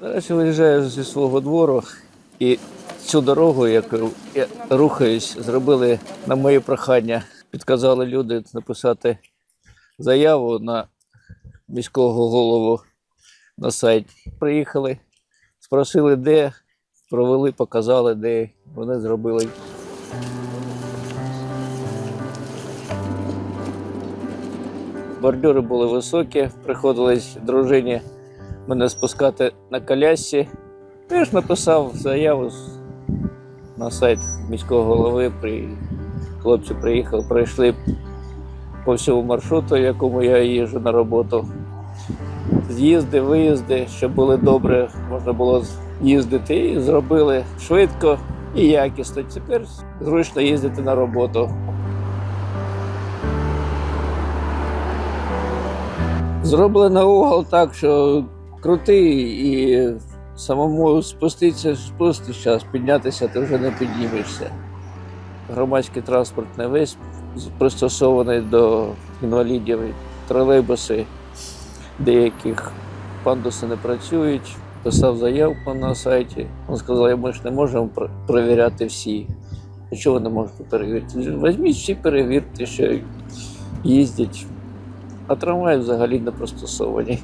Зараз я виїжджаю зі свого двору і цю дорогу, яку я рухаюсь, зробили на моє прохання. Підказали люди написати заяву на міського голову на сайт. Приїхали, спросили, де, провели, показали, де вони зробили. Бордюри були високі, приходилось дружині мене спускати на колясці. Я ж написав заяву на сайт міського голови. При... Хлопці приїхали, пройшли по всьому маршруту, якому я їжджу на роботу. З'їзди, виїзди, щоб були добре, можна було їздити. І зробили швидко і якісно. Тепер зручно їздити на роботу. Зроблено угол так, що крутий і самому спуститися, спустиш час, піднятися ти вже не піднімешся. Громадський транспорт не весь пристосований до інвалідів, тролейбуси деяких пандуси не працюють. Писав заявку на сайті. Він сказав, ми ж не можемо перевіряти всі. А чого ви не можете перевірити? Візьміть всі перевірте, що їздять. А трамваї взагалі не пристосовані.